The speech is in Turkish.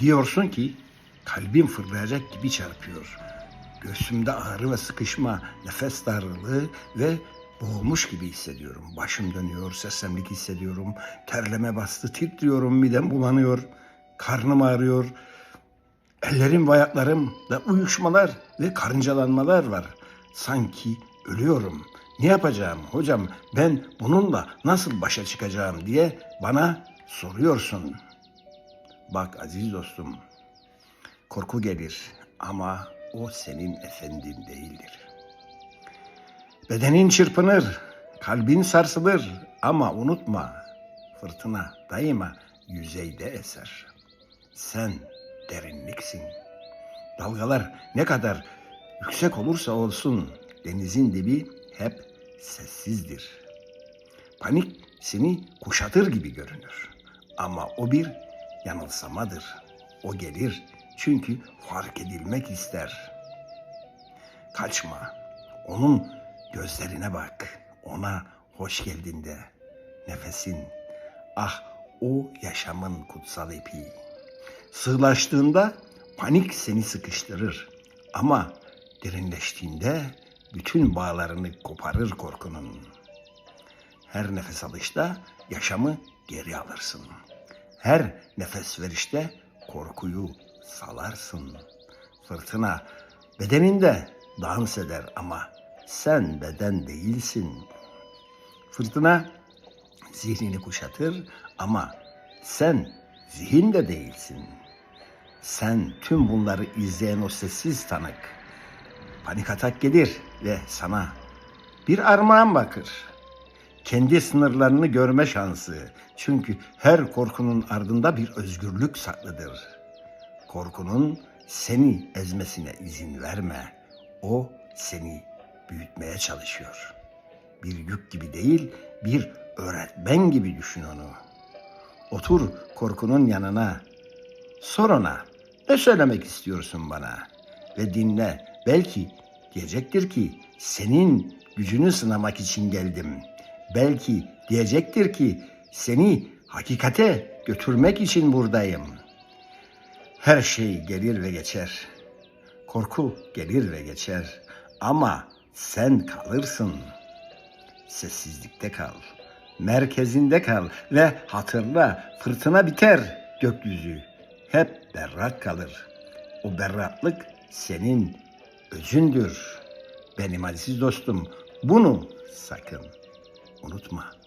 Diyorsun ki kalbim fırlayacak gibi çarpıyor. Göğsümde ağrı ve sıkışma, nefes darlığı ve boğulmuş gibi hissediyorum. Başım dönüyor, seslemlik hissediyorum. Terleme bastı, titriyorum, midem bulanıyor. Karnım ağrıyor. Ellerim ve ayaklarımda uyuşmalar ve karıncalanmalar var. Sanki ölüyorum. Ne yapacağım hocam ben bununla nasıl başa çıkacağım diye bana soruyorsun. Bak aziz dostum korku gelir ama o senin efendin değildir. Bedenin çırpınır, kalbin sarsılır ama unutma fırtına daima yüzeyde eser. Sen derinliksin. Dalgalar ne kadar yüksek olursa olsun denizin dibi hep sessizdir. Panik seni kuşatır gibi görünür. Ama o bir yanılsamadır. O gelir çünkü fark edilmek ister. Kaçma. Onun gözlerine bak. Ona hoş geldin de. Nefesin. Ah o yaşamın kutsal ipi. Sığlaştığında panik seni sıkıştırır. Ama derinleştiğinde bütün bağlarını koparır korkunun. Her nefes alışta yaşamı geri alırsın. Her nefes verişte korkuyu salarsın. Fırtına bedeninde dans eder ama sen beden değilsin. Fırtına zihnini kuşatır ama sen zihin de değilsin. Sen tüm bunları izleyen o sessiz tanık. Panik atak gelir ve sana bir armağan bakır. Kendi sınırlarını görme şansı. Çünkü her korkunun ardında bir özgürlük saklıdır. Korkunun seni ezmesine izin verme. O seni büyütmeye çalışıyor. Bir yük gibi değil, bir öğretmen gibi düşün onu. Otur korkunun yanına. Sor ona ne söylemek istiyorsun bana? Ve dinle. Belki diyecektir ki senin gücünü sınamak için geldim. Belki diyecektir ki seni hakikate götürmek için buradayım. Her şey gelir ve geçer. Korku gelir ve geçer. Ama sen kalırsın. Sessizlikte kal. Merkezinde kal ve hatırla fırtına biter gökyüzü. Hep berrak kalır. O berraklık senin özündür. Benim aziz dostum bunu sakın unutma.